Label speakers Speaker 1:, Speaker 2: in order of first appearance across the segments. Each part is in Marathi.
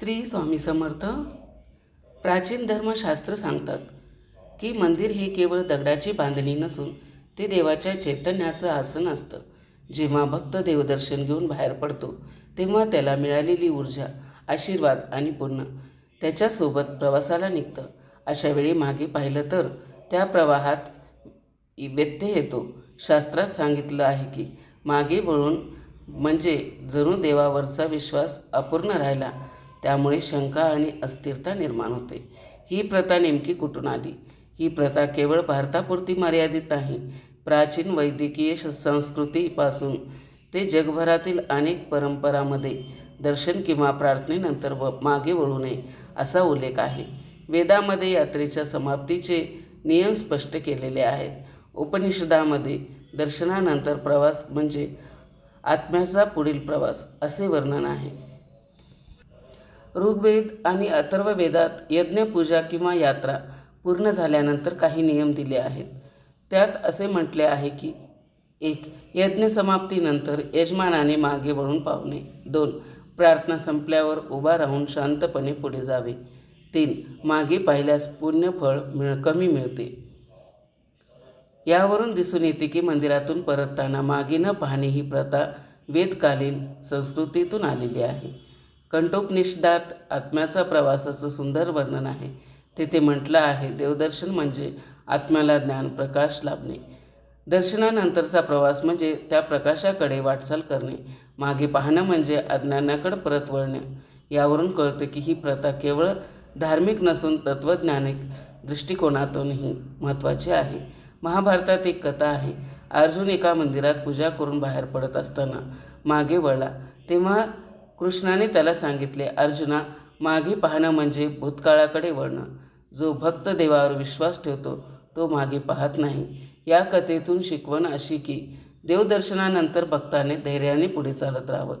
Speaker 1: श्री स्वामी समर्थ प्राचीन धर्मशास्त्र सांगतात की मंदिर हे केवळ दगडाची बांधणी नसून ते देवाच्या चैतन्याचं आसन असतं. जेव्हा भक्त देवदर्शन घेऊन बाहेर पडतो तेव्हा त्याला मिळालेली ऊर्जा आशीर्वाद आणि पुण्य त्याच्यासोबत प्रवासाला निघतं. अशा वेळी मागे पाहिलं तर त्या प्रवाहात व्यत्यय येतो. शास्त्रात सांगितलं आहे की मागे वळून म्हणजे जणू देवावरचा विश्वास अपूर्ण राहिला त्यामुळे शंका आणि अस्थिरता निर्माण होते. ही प्रथा नेमकी कुठून आली? ही प्रथा केवळ भारतापुरती मर्यादित नाही प्राचीन वैद्यकीय संस्कृतीपासून. ते जगभरातील अनेक परंपरामध्ये दर्शन किंवा प्रार्थनेनंतर व मागे वळू नये असा उल्लेख आहे. वेदामध्ये यात्रेच्या समाप्तीचे नियम स्पष्ट केलेले आहेत. उपनिषदामध्ये दर्शनानंतर प्रवास म्हणजे आत्म्याचा पुढील प्रवास असे वर्णन आहे. ऋग्वेद आणि अथर्ववेदात यज्ञपूजा किंवा यात्रा पूर्ण झाल्यानंतर काही नियम दिले आहेत. त्यात असे म्हटले आहे की एक यज्ञ समाप्तीनंतर यजमानाने मागे वळून पाहुणे. दोन प्रार्थना संपल्यावर उभा राहून शांतपणे पुढे जावे. तीन मागे पाहिल्यास पुण्यफळ मिळ कमी मिळते. यावरून दिसून येते की मंदिरातून परतताना मागे न पाहणे ही प्रथा वेदकालीन संस्कृतीतून आलेली आहे. कंठोपनिषदात आत्म्याचा प्रवासाचं सुंदर वर्णन आहे. तेथे म्हटलं आहे देवदर्शन म्हणजे आत्म्याला ज्ञान प्रकाश लाभणे. दर्शनानंतरचा प्रवास म्हणजे त्या प्रकाशाकडे वाटचाल करणे. मागे पाहणं म्हणजे अज्ञानाकडे परत वळणे. यावरून कळतं की ही प्रथा केवळ धार्मिक नसून तत्त्वज्ञानिक दृष्टिकोनातूनही महत्त्वाची आहे. महाभारतात एक कथा आहे. अर्जुन एका मंदिरात पूजा करून बाहेर पडत असताना मागे वळला. तेव्हा कृष्णाने त्याला सांगितले अर्जुना मागे पाहणं म्हणजे भूतकाळाकडे वळणं. जो भक्त देवावर विश्वास ठेवतो तो मागे पाहत नाही. या कथेतून शिकवण अशी की देवदर्शनानंतर भक्ताने धैर्याने पुढे चालत राहावं.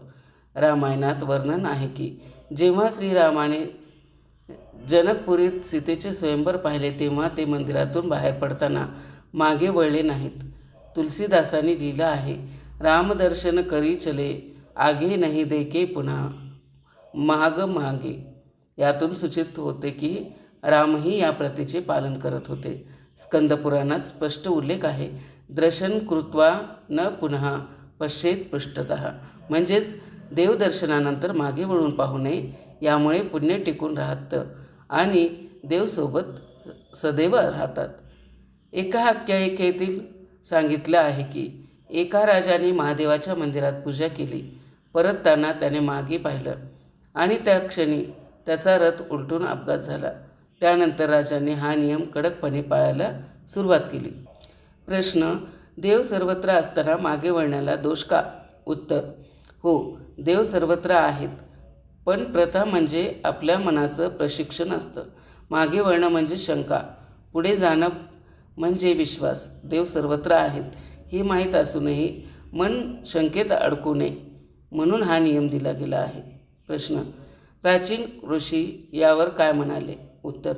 Speaker 1: रामायणात वर्णन आहे की जेव्हा श्रीरामाने जनकपुरीत सीतेचे स्वयंवर पाहिले तेव्हा ते मंदिरातून बाहेर पडताना मागे वळले नाहीत. तुलसीदासांनी लिहिलं आहे रामदर्शन करी चले आगे नाही देके पुन्हा महाग मागे। यातून सूचित होते की रामही या प्रथेचे पालन करत होते. स्कंदपुराणात स्पष्ट उल्लेख आहे. दर्शन कृत्वा न पुन्हा पश्चेत पृष्ठत। म्हणजेच देवदर्शनानंतर मागे वळून पाहू नये यामुळे पुण्य टिकून राहतं आणि देवसोबत सदैव राहतात. एका आख्यायिकेतील सांगितलं आहे की एका राजाने महादेवाच्या मंदिरात पूजा केली. परतताना त्याने मागे पाहिलं. आणि त्या क्षणी त्याचा रथ उलटून अपघात झाला. त्यानंतर राजाने हा नियम कडकपणे पाळायला सुरुवात केली. प्रश्न देव सर्वत्र असताना मागे वळण्याला दोष का? उत्तर हो देव सर्वत्र आहेत. पण प्रथा म्हणजे आपल्या मनाचं प्रशिक्षण असतं. मागे वळणं म्हणजे शंका. पुढे जाणं म्हणजे विश्वास. देव सर्वत्र आहेत हे माहीत असूनही मन शंकेत अडकू नये. म्हणून हा नियम दिला गेला आहे. प्रश्न प्राचीन ऋषी यावर काय म्हणाले? उत्तर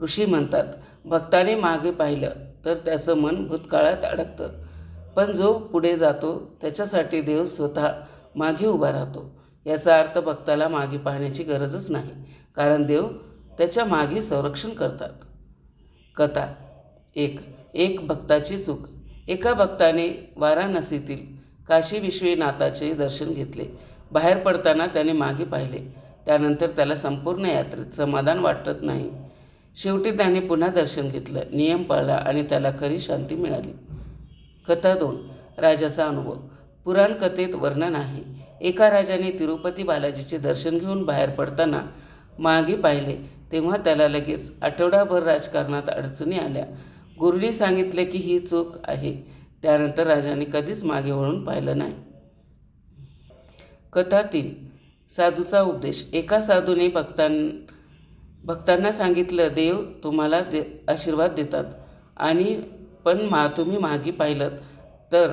Speaker 1: ऋषी म्हणतात भक्ताने मागे पाहिलं तर त्याचं मन भूतकाळात अडकतं. पण जो पुढे जातो त्याच्यासाठी देव स्वतः मागे उभा राहतो. याचा अर्थ भक्ताला मागे पाहण्याची गरजच नाही कारण देव त्याच्यामागे संरक्षण करतात. कथा एक एक भक्ताची चूक. एका भक्ताने वाराणसीतील काशी विश्वनाथाचे दर्शन घेतले. बाहेर पडताना त्याने मागे पाहिले. त्यानंतर त्याला संपूर्ण यात्रेत समाधान वाटत नाही. शेवटी त्याने पुन्हा दर्शन घेतलं नियम पाळला आणि त्याला खरी शांती मिळाली. कथा दोन राजाचा अनुभव. पुराण कथेत वर्णन आहे. एका राजाने तिरुपती बालाजीचे दर्शन घेऊन बाहेर पडताना मागे पाहिले तेव्हा त्याला लगेच आठवडाभर राजकारणात अडचणी आल्या. गुरुनी सांगितले की ही चूक आहे. त्यानंतर राजाने कधीच मागे वळून पाहिलं नाही. कथातील साधूचा उपदेश एका साधूने भक्तां भक्तांना सांगितलं देव तुम्हाला दे आशीर्वाद देतात. आणि पण मा तुम्ही मागे पाहिलं तर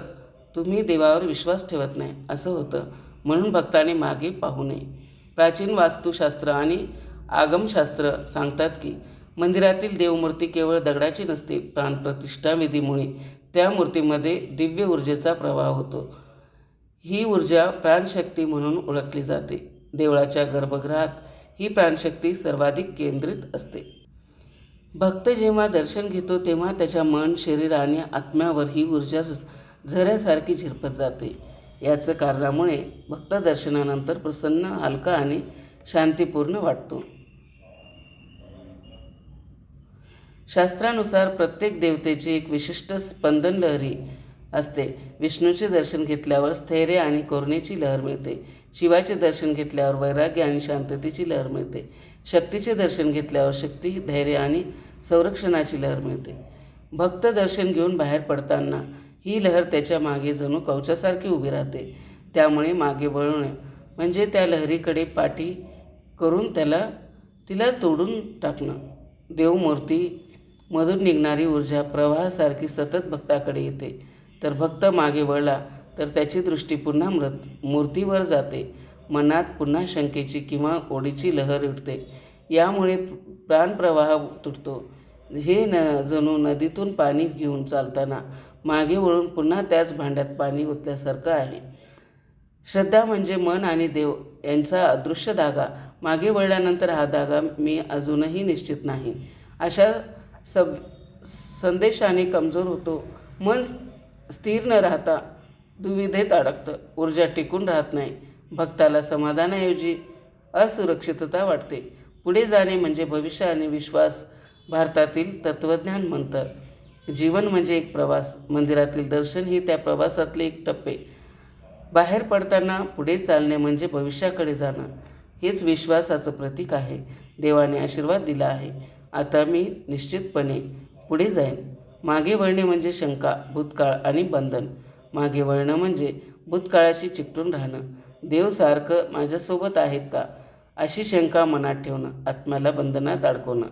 Speaker 1: तुम्ही देवावर विश्वास ठेवत नाही. असं होतं. म्हणून भक्ताने मागे पाहू नये. प्राचीन वास्तुशास्त्र आणि आगमशास्त्र सांगतात की मंदिरातील देवमूर्ती केवळ दगडाची नसते प्राणप्रतिष्ठा विधीमुळे त्या मूर्तीमध्ये दिव्य ऊर्जेचा प्रवाह होतो. ही ऊर्जा प्राणशक्ती म्हणून ओळखली जाते. देवळाच्या गर्भगृहात ही प्राणशक्ती सर्वाधिक केंद्रित असते. भक्त जेव्हा दर्शन घेतो तेव्हा त्याच्या मन शरीर आणि आत्म्यावर ही ऊर्जा झऱ्यासारखी झिरपत जाते. याचं कारणामुळे भक्त दर्शनानंतर प्रसन्न हलका आणि शांतीपूर्ण वाटतो. शास्त्रानुसार प्रत्येक देवतेची एक विशिष्ट स्पंदन लहरी असते. विष्णूचे दर्शन घेतल्यावर स्थैर्य आणि करुणेची लहर मिळते. शिवाचे दर्शन घेतल्यावर वैराग्य आणि शांततेची लहर मिळते. शक्तीचे दर्शन घेतल्यावर शक्ती धैर्य आणि संरक्षणाची लहर मिळते. भक्त दर्शन घेऊन बाहेर पडताना ही लहर त्याच्यामागे जणू कवचासारखी उभी राहते. त्यामुळे मागे वळणे म्हणजे त्या लहरीकडे पाठी करून त्याला तिला तोडून टाकणं. देवमूर्ती मधून निघणारी ऊर्जा प्रवाहासारखी सतत भक्ताकडे येते. तर भक्त मागे वळला तर त्याची दृष्टी पुन्हा मृत मूर्तीवर जाते. मनात पुन्हा शंकेची किंवा ओढीची लहर उठते. यामुळे प्राणप्रवाह तुटतो. हे न जणू नदीतून पाणी घेऊन चालताना मागे वळून पुन्हा त्याच भांड्यात पाणी ओतल्यासारखं आहे. श्रद्धा म्हणजे मन आणि देव यांचा अदृश्य धागा. मागे वळल्यानंतर हा धागा मी अजूनही निश्चित नाही. अशा सब संदेशाने कमजोर होतो. मन स्थिर न राहता दुविधेत अडकतं. ऊर्जा टिकून राहत नाही. भक्ताला समाधानाऐवजी असुरक्षितता वाटते. पुढे जाणे म्हणजे भविष्य आणि विश्वास भारतातील तत्त्वज्ञान मंतर जीवन म्हणजे एक प्रवास. मंदिरातील दर्शन ही त्या प्रवासातले एक टप्पे. बाहेर पडताना पुढे चालणे म्हणजे भविष्याकडे जाणं. हेच विश्वासाचं प्रतीक आहे. देवाने आशीर्वाद दिला आहे. आता मी निश्चितपणे पुढे जाईन. मागे वळणे म्हणजे शंका भूतकाळ आणि बंधन. मागे वळणं म्हणजे भूतकाळाशी चिकटून राहणं. देव सारखं माझ्यासोबत आहेत का? अशी शंका मनात ठेवणं आत्म्याला बंधनात अडकवणं.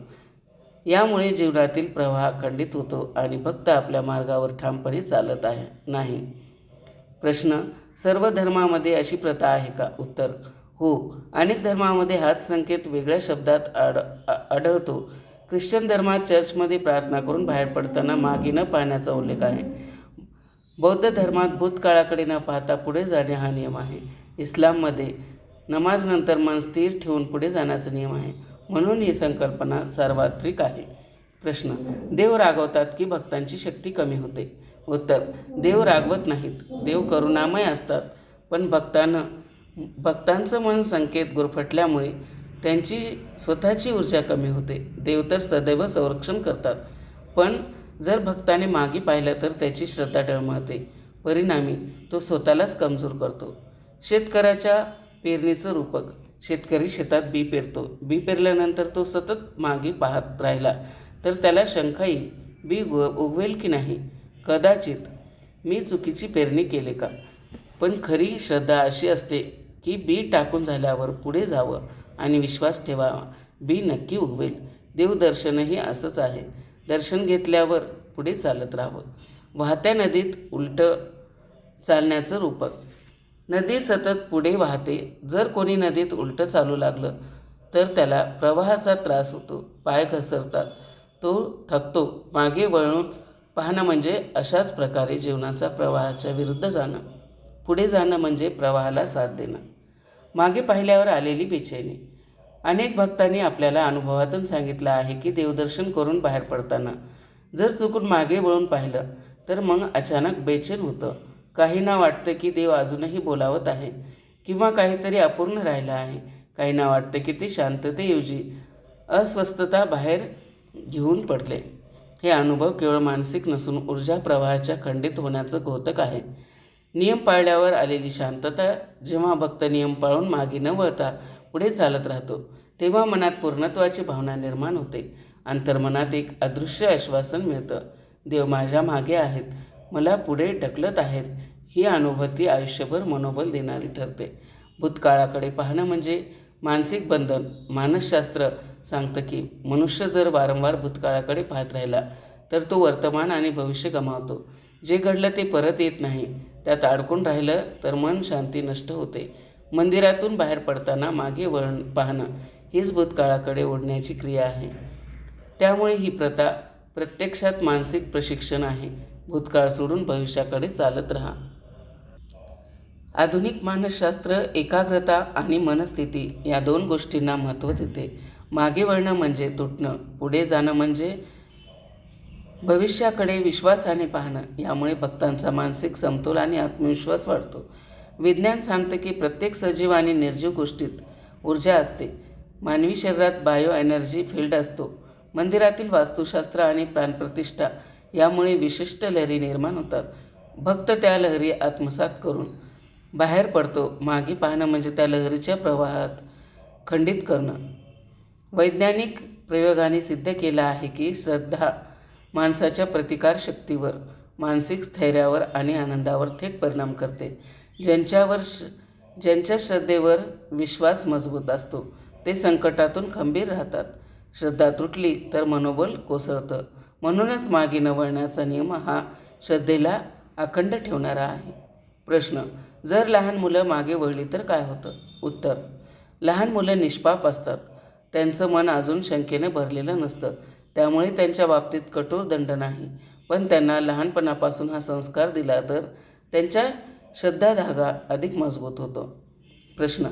Speaker 1: यामुळे जीवनातील प्रवाह खंडित होतो आणि भक्त आपल्या मार्गावर ठामपणे चालत आहे नाही. प्रश्न सर्व धर्मामध्ये अशी प्रथा आहे का? उत्तर हो. अनेक धर्मामध्ये हाच संकेत वेगळ्या शब्दात आढ आढळतो. ख्रिश्चन धर्मात चर्चमध्ये प्रार्थना करून बाहेर पडताना मागे न पाहण्याचा उल्लेख आहे. बौद्ध धर्मात भूतकाळाकडे न पाहता पुढे जाणे हा नियम आहे. इस्लाममध्ये नमाजनंतर मन स्थिर ठेवून पुढे जाण्याचा नियम आहे. म्हणून ही संकल्पना सार्वत्रिक आहे. प्रश्न देव रागवतात की भक्तांची शक्ती कमी होते? उत्तर देव रागवत नाहीत. देव करुणामय असतात. पण भक्तानं भक्तांचं मन संकेत गुरफटल्यामुळे त्यांची स्वतःची ऊर्जा कमी होते. देव तर सदैव संरक्षण करतात. पण जर भक्ताने मागे पाहिलं तर त्याची श्रद्धा डळमळते परिणामी तो स्वतःलाच कमजोर करतो. शेतकऱ्याच्या पेरणीचं रूपक. शेतकरी शेतात बी पेरतो. बी पेरल्यानंतर तो सतत मागे पाहत राहिला. तर त्याला शंका येईल बी उ उगवेल की नाही? कदाचित मी चुकीची पेरणी केले का? पण खरी श्रद्धा अशी असते की बी टाकून झाल्यावर पुढे जावं. आणि विश्वास ठेवावा बी नक्की उगवेल. देवदर्शनही असंच आहे. दर्शन घेतल्यावर पुढे चालत राहावं. वाहत्या नदीत उलटं चालण्याचं रूपक. नदी सतत पुढे वाहते. जर कोणी नदीत उलटं चालू लागलं तर त्याला प्रवाहाचा त्रास होतो. पाय घसरतात. तो थकतो. मागे वळून पाहणं म्हणजे अशाच प्रकारे जीवनाचा प्रवाहाच्या विरुद्ध जाणं. पुढे जाणं म्हणजे प्रवाहाला साथ देणं. मागे पाहिल्यावर आलेली बेचैनी. अनेक भक्तांनी आपल्याला अनुभवातून सांगितलं आहे की देवदर्शन करून बाहेर पडताना जर चुकून मागे वळून पाहिलं तर मग अचानक बेचैन होतं. काहींना वाटतं की देव अजूनही बोलावत आहे किंवा काहीतरी अपूर्ण राहिलं आहे. काहींना वाटतं की ते शांततेऐवजी अस्वस्थता बाहेर घेऊन पडले. हे अनुभव केवळ मानसिक नसून ऊर्जा प्रवाहाच्या खंडित होण्याचं घोतक आहे. नियम पाळल्यावर आलेली शांतता जेव्हा भक्त नियम पाळून मागे न वळता पुढे चालत राहतो तेव्हा मनात पूर्णत्वाची भावना निर्माण होते. अंतर्मनात एक अदृश्य आश्वासन मिळतं. देव माझ्या मागे आहेत. मला पुढे ढकलत आहेत. ही अनुभूती आयुष्यभर मनोबल देणारी ठरते. भूतकाळाकडे पाहणं म्हणजे मानसिक बंधन. मानसशास्त्र सांगतं की मनुष्य जर वारंवार भूतकाळाकडे पाहत राहिला तर तो वर्तमान आणि भविष्य गमावतो. जे घडलं ते परत येत नाही. त्यात अडकून राहिलं तर मन शांती नष्ट होते. मंदिरातून बाहेर पडताना मागे वळण पाहणं हीच भूतकाळाकडे ओढण्याची क्रिया आहे. त्यामुळे ही प्रथा प्रत्यक्षात मानसिक प्रशिक्षण आहे. भूतकाळ सोडून भविष्याकडे चालत राहा. आधुनिक मानसशास्त्र एकाग्रता आणि मनस्थिती या दोन गोष्टींना महत्त्व देते. मागे वळणं म्हणजे तुटणं पुढे जाणं म्हणजे भविष्याकडे विश्वासाने पाहणं यामुळे भक्तांचा मानसिक समतोल आणि आत्मविश्वास वाढतो. विज्ञान सांगतं की प्रत्येक सजीव आणि निर्जीव गोष्टीत ऊर्जा असते. मानवी शरीरात बायो एनर्जी फील्ड असतो. मंदिरातील वास्तुशास्त्र आणि प्राणप्रतिष्ठा यामुळे विशिष्ट लहरी निर्माण होतात. भक्त त्या लहरी आत्मसात करून बाहेर पडतो मागे पाहणं म्हणजे त्या लहरीच्या प्रवाहात खंडित करणं. वैज्ञानिक प्रयोगाने सिद्ध केलं आहे की श्रद्धा माणसाच्या प्रतिकारशक्तीवर मानसिक स्थैर्यावर आणि आनंदावर थेट परिणाम करते. ज्यांच्यावर श ज्यांच्या श्रद्धेवर विश्वास मजबूत असतो ते संकटातून खंबीर राहतात. श्रद्धा तुटली तर मनोबल कोसळतं. म्हणूनच मागे न वळण्याचा नियम हा श्रद्धेला अखंड ठेवणारा आहे. प्रश्न जर लहान मुलं मागे वळली तर काय होतं? उत्तर लहान मुलं निष्पाप असतात. त्यांचं मन अजून शंकेने भरलेलं नसतं. त्यामुळे त्यांच्या बाबतीत कठोर दंड नाही. पण त्यांना लहानपणापासून हा संस्कार दिला तर त्यांच्या श्रद्धा धागा अधिक मजबूत होतो. प्रश्न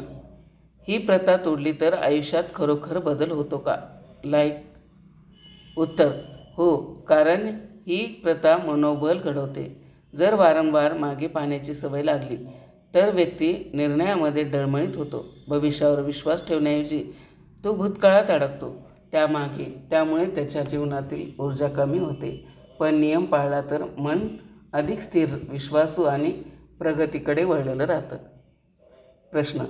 Speaker 1: ही प्रथा तोडली तर आयुष्यात खरोखर बदल होतो का? लाईक उत्तर हो कारण ही प्रथा मनोबल घडवते. जर वारंवार मागे पाहण्याची सवय लागली तर व्यक्ती निर्णयामध्ये डळमळीत होतो. भविष्यावर विश्वास ठेवण्याऐवजी तो भूतकाळात अडकतो. त्यामागे. त्यामुळे त्याच्या जीवनातील ऊर्जा कमी होते. पण नियम पाळला तर मन अधिक स्थिर विश्वासू आणि प्रगतीकडे वळलेलं राहतं. प्रश्न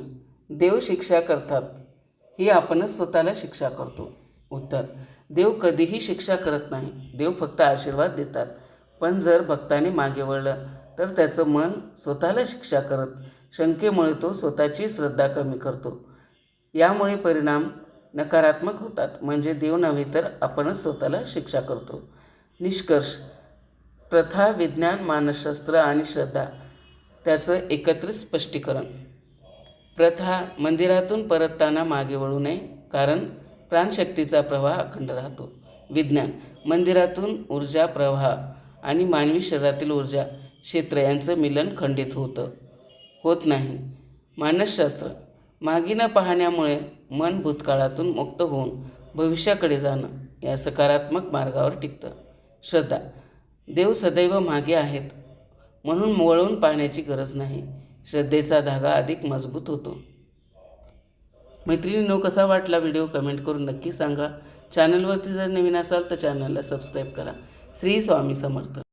Speaker 1: देव शिक्षा करतात. ही आपणच स्वतःला शिक्षा करतो. उत्तर देव कधीही शिक्षा करत नाही. देव फक्त आशीर्वाद देतात. पण जर भक्ताने मागे वळलं तर त्याचं मन स्वतःला शिक्षा करत शंकेमुळे तो स्वतःची श्रद्धा कमी करतो. यामुळे परिणाम नकारात्मक होतात. म्हणजे देव नव्हे तर आपणच स्वतःला शिक्षा करतो. निष्कर्ष. प्रथा विज्ञान मानसशास्त्र आणि श्रद्धा त्याचं एकत्रित स्पष्टीकरण. प्रथा मंदिरातून परतताना मागे वळू नये कारण प्राणशक्तीचा प्रवाह अखंड राहतो. विज्ञान. मंदिरातून ऊर्जा प्रवाह आणि मानवी शरीरातील ऊर्जा क्षेत्र यांचं मिलन खंडित होतं. होत नाही. मानसशास्त्र. मागे न पाहण्यामुळे मन भूतकाळातून मुक्त होऊन भविष्याकडे जाणं या सकारात्मक मार्गावर टिकतं. श्रद्धा देव सदैव मागे आहेत म्हणून वळून पाहण्याची गरज नाही. श्रद्धेचा धागा अधिक मजबूत होतो. मैत्रिणींनो कसा वाटला व्हिडिओ कमेंट करून नक्की सांगा. चॅनलवरती जर नवीन असाल तर चॅनलला सबस्क्राईब करा. श्री स्वामी समर्थ.